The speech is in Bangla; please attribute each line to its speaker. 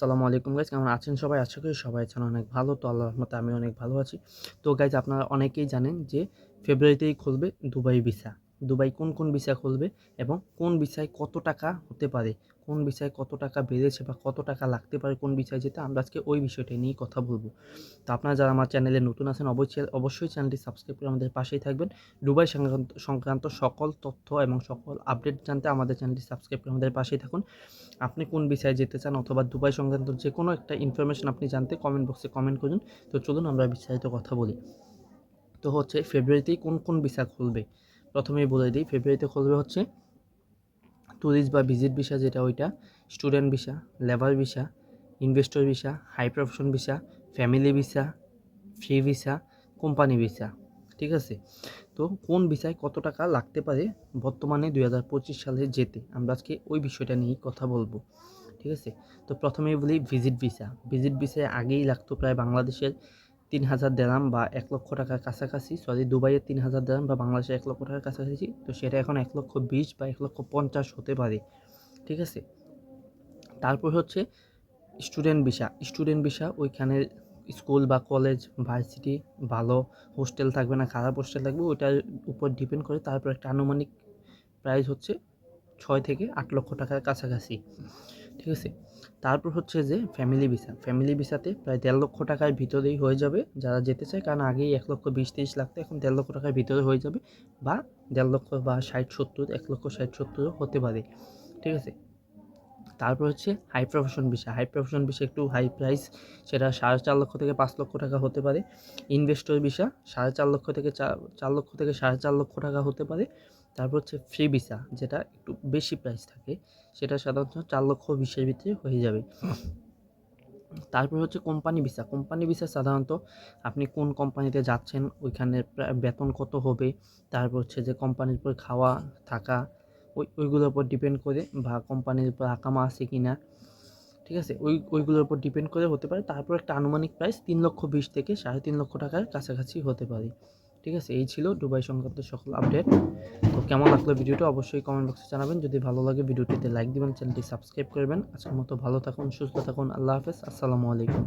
Speaker 1: আসসালামু আলাইকুম গাইজ কেমন আছেন সবাই? আশা করি সবাই আছেন অনেক ভালো। তো আল্লাহ রহমতে আমি অনেক ভালো আছি। তো গাইজ আপনারা অনেকেই জানেন যে ফেব্রুয়ারিতেই খুলবে দুবাই ভিসা দুবাই কোন কোন ভিসা খুলবে এবং কোন ভিসায় কত টাকা হতে পারে, কোন ভিসায় কত টাকা বেড়েছে বা কত টাকা লাগতে পারে কোন ভিসায় যেতে আমরা আজকে ওই বিষয়টা নিয়েই কথা বলব। তো আপনারা যারা আমার চ্যানেলে নতুন আছেন অবশ্যই অবশ্যই চ্যানেলটি সাবস্ক্রাইব করে আমাদের পাশেই থাকবেন। দুবাই সংক্রান্ত সকল তথ্য এবং সকল আপডেট জানতে আমাদের চ্যানেলটি সাবস্ক্রাইব করে আমাদের পাশেই থাকুন। আপনি কোন বিষয়ে যেতে চান অথবা দুবাই সংক্রান্ত যে কোনো একটা ইনফরমেশন আপনি জানতে কমেন্ট বক্সে কমেন্ট করুন। তো চলুন আমরা বিস্তারিত কথা বলি। তো হচ্ছে ফেব্রুয়ারিতেই কোন কোন ভিসা খুলবে? প্রথমেই বলে দিই ফেব্রুয়ারিতে খুলবে হচ্ছে ট্যুরিস্ট বা ভিজিট ভিসা যেটা ওইটা student visa labour visa investor visa high profession visa family visa free visa company visa ঠিক আছে? তো কোন ভিসায় কত টাকা লাগতে পারে বর্তমানে দুই হাজার পঁচিশ সালে যেতে? আমরা আজকে ওই বিষয়টা নিয়েই কথা বলব, ঠিক আছে? তো প্রথমেই বলি ভিজিট ভিসা ভিজিট ভিসায় আগেই লাগতো প্রায় বাংলাদেশের তিন হাজার দেরাম বা এক লক্ষ টাকার কাছাকাছি, সরি দুবাইয়ের তিন হাজার দেরাম বা বাংলাদেশে এক লক্ষ টাকার কাছাকাছি, তো সেটা এখন এক লক্ষ বিশ বা এক লক্ষ পঞ্চাশ হতে পারে, ঠিক আছে? তারপর হচ্ছে স্টুডেন্ট ভিসা। স্টুডেন্ট ভিসা, ওইখানে স্কুল বা কলেজ, ভার্সিটি, ভালো হোস্টেল থাকবে না, খারাপ হোস্টেল থাকবে, ওইটার উপর ডিপেন্ড করে, তারপর একটা আনুমানিক প্রাইস হচ্ছে ছয় থেকে আট লক্ষ টাকার কাছাকাছি। ঠিক আছে? তারপর হচ্ছে যে ফ্যামিলি ভিসা ফ্যামিলি ভিসাতে প্রায় দেড় লক্ষ টাকার ভিতরেই হয়ে যাবে। যারা যেতে চায়, কারণ আগেই এক লক্ষ বিশ, তিরিশ লাগতো এখন দেড় লক্ষ টাকার ভিতরে হয়ে যাবে। বা দেড় লক্ষ বা ষাট, সত্তর, এক লক্ষ ষাট সত্তরও হতে পারে। ঠিক আছে? তারপর হচ্ছে high profession visa high profession visa একটু হাই প্রাইস সেটা সাড়ে চার লক্ষ থেকে পাঁচ লক্ষ টাকা হতে পারে। ইনভেস্টর ভিসা সাড়ে চার লক্ষ থেকে চার চার লক্ষ থেকে সাড়ে চার লক্ষ টাকা হতে পারে। তারপর হচ্ছে ফ্রি ভিসা যেটা একটু বেশি প্রাইস থাকে, সেটা সাধারণত চার লক্ষ বিশের ভিতরে হয়ে যাবে। তারপর হচ্ছে কোম্পানি ভিসা কোম্পানি ভিসা সাধারণত আপনি কোন কোম্পানিতে যাচ্ছেন, ওইখানে বেতন কত হবে, তারপর হচ্ছে যে কোম্পানির উপর খাওয়া, থাকা, ওই, ওইগুলোর উপর ডিপেন্ড করে বা কোম্পানির উপর আকামা আছে কি না ঠিক আছে? ওই, ওইগুলোর উপর ডিপেন্ড করে হতে পারে। তারপর একটা আনুমানিক প্রাইস তিন লক্ষ বিশ থেকে সাড়ে তিন লক্ষ টাকার কাছাকাছি হতে পারে। ঠিক আছে? এই ছিল দুবাই সংক্রান্ত সকল আপডেট তো কেমন লাগল ভিডিওটা অবশ্যই কমেন্ট বক্সে জানাবেন। যদি ভালো লাগে ভিডিওটিতে লাইক দিবেন চ্যানেলটি সাবস্ক্রাইব করবেন। আজকের মতো ভালো থাকুন, সুস্থ থাকুন, আল্লাহ হাফেজ। আসসালামু আলাইকুম।